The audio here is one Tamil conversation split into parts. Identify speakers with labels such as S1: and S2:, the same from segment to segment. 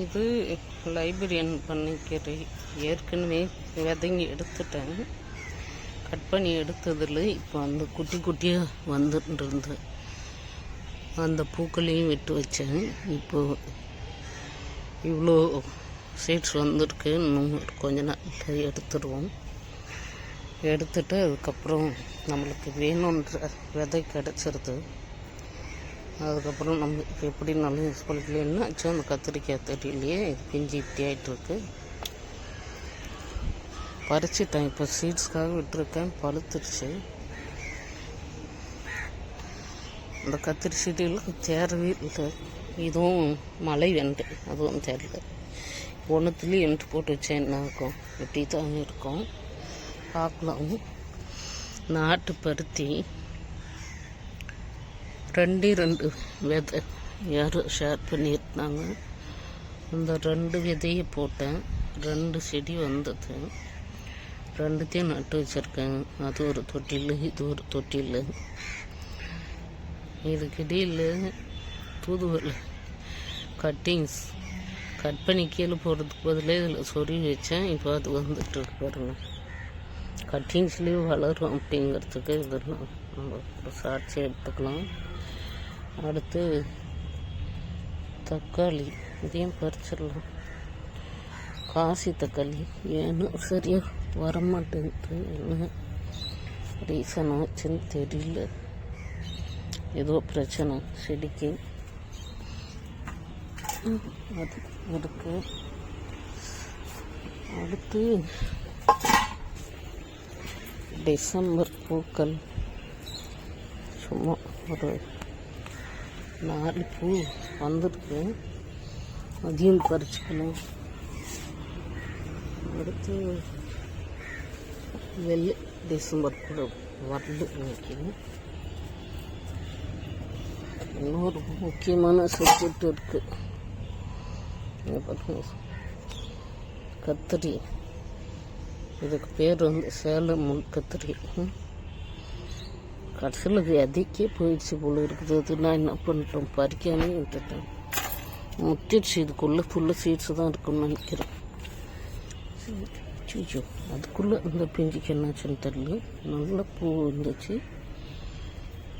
S1: இது லைப்ரரியன் பண்ணிக்கீரை ஏற்கனவே விதங்கி எடுத்துட்டேன். கட் பண்ணி எடுத்ததில் இப்போ அந்த குட்டி குட்டியாக வந்துட்டு இருந்து அந்த பூக்களையும் விட்டு வச்சேன். இப்போது இவ்வளோ சீட்ஸ் வந்திருக்கு இன்னும் கொஞ்ச நாள் எடுத்துடுவோம் எடுத்துட்டு அதுக்கப்புறம் நம்மளுக்கு வேணுன்ற விதை கிடச்சிருது. அதுக்கப்புறம் நம்மளுக்கு நல்லா யூஸ் பண்ணிக்கலாம் என்ன ஆச்சு அந்த கத்திரிக்காய் தெரியலையே இது பிஞ்சு இப்படி ஆகிட்டுருக்கு பறிச்சிட்டேன். இப்போ சீட்ஸ்க்காக விட்டுருக்கேன். பழுத்துருச்சு. அந்த கத்திரி செடியெல்லாம் சேரவே இல்லை. இதுவும் மலை வெண்டு. அதுவும் தெரியல ஒன்றுத்துலேயும் எண்டு போட்டு வச்சா என்ன இருக்கும்? இப்படி தான் இருக்கும். பார்க்கலாம் நாட்டு பருத்தி. ரெண்டு ரெண்டு விதை. யாரும் ஷேர் பண்ணியிருந்தாங்க. அந்த ரெண்டு விதையை போட்டேன். ரெண்டு செடி வந்தது. ரெண்டுத்தையும் நட்டு வச்சுருக்கேன். அது ஒரு தொட்டில் இது ஒரு தொட்டில். இதுக்கிடையில் தூதுவளை கட்டிங்ஸ் கட் பண்ணி கீழே போடுறதுக்கு பதிலே இதில் சொருவி வச்சேன். இப்போ அது வந்துட்டு பாருங்க. கட்டிங்ஸ்லேயும் வளரும் அப்படிங்கிறதுக்கு இதெல்லாம் நம்ம ஒரு சாட்சி எடுத்துக்கலாம். அடுத்து தக்காளி. இதையும் பறிச்சிடலாம். காசி தக்காளி. ஏன்னு சரியாக வரமாட்டேங்குது என்ன ரீசன் ஆச்சுன்னு தெரியல. ஏதோ பிரச்சனை. செடிக்கு. அது இருக்கு. அடுத்து டிசம்பர் பூக்கள். சும்மா ஒரு நாலு பூ வந்திருக்கு. அதையும் பறிச்சுக்கணும். அடுத்து வெள்ளை டிசம்பர் கூட வரல இன்னைக்கு. இன்னொரு முக்கியமான சப்ஜெக்ட் இருக்குது பாருங்க. கத்திரி. இதுக்கு பேர் வந்து சேலம் முள் கத்திரி. கடைசியில் அது போயிடுச்சு போல இருக்குது. அது நான் என்ன பண்ணிட்டோம்? பறிக்காமே விட்டுட்டேன் முத்திடுச்சு இதுக்குள்ளே ஃபுல்லாக சீட்ஸ் தான் இருக்குன்னு நினைக்கிறேன். சீச்சோ அதுக்குள்ளே இந்த பிஞ்சுக்கு என்னாச்சுன்னு தெரியல. நல்ல பூ இருந்துச்சு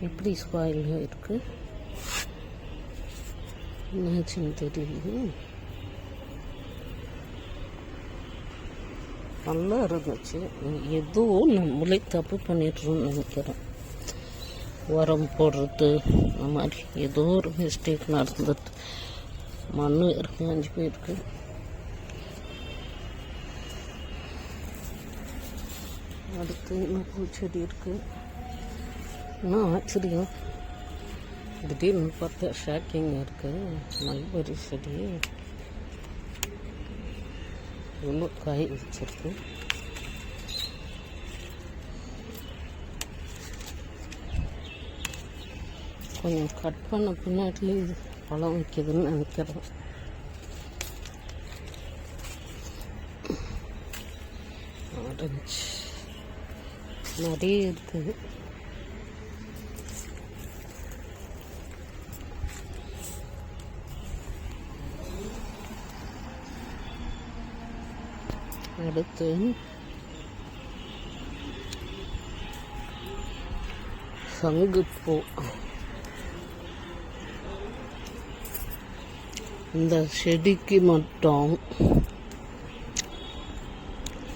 S1: எப்படி ஸ்பாயில் இருக்குது என்னாச்சுன்னு தெரியல. நல்லா இருந்துச்சு. ஏதோ நம்மளே தப்பு பண்ணிடுறோம்னு நினைக்கிறேன். உரம் போடுறது. அந்த மாதிரி ஏதோ ஒரு மிஸ்டேக் நடந்துட்டு மண் இருக்கு அஞ்சு போயிருக்கு. அடுத்து இன்னும் பூச்செடி இருக்குது இன்னும் ஆச்சரியம். திடீர்னு பார்த்தா ஷாக்கிங்காக இருக்குது மல்பரி செடி. இவ்வளோ காய் வச்சிருக்கு. கொஞ்சம் கட் பண்ண பின்னாடி இது பழம் வைக்கிதுன்னு நினைக்கிறேன். ஆரஞ்சு. நிறைய இருக்குது அடுத்து சங்குப்பூ. இந்த செடிக்கு மட்டும்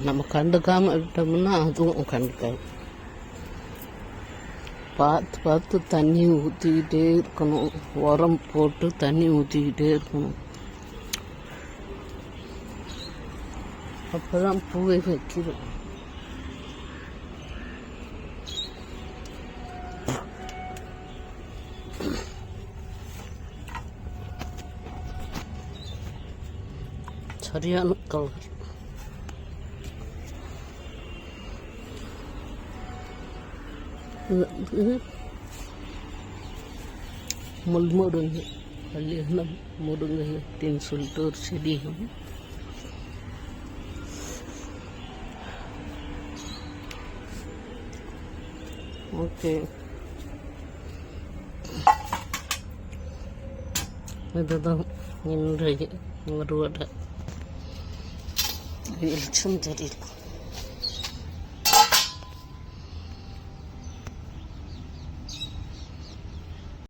S1: நம்ம கண்டுக்காம விட்டோம்னா அதுவும் கண்டுக்காது. பார்த்து பார்த்து தண்ணி ஊற்றிக்கிட்டே இருக்கணும். உரம் போட்டு தண்ணி ஊற்றிக்கிட்டே இருக்கணும். அப்பதான் பூவை வைக்கிறோம். சரியான கலர் இது வந்து முள் முருங்கை கல்யாணம் முருங்கை அப்படின்னு சொல்லிட்டு ஒரு செடி ஓகே இதுதான் இன்றைய அறுவடை வெளிச்சம் தெரியல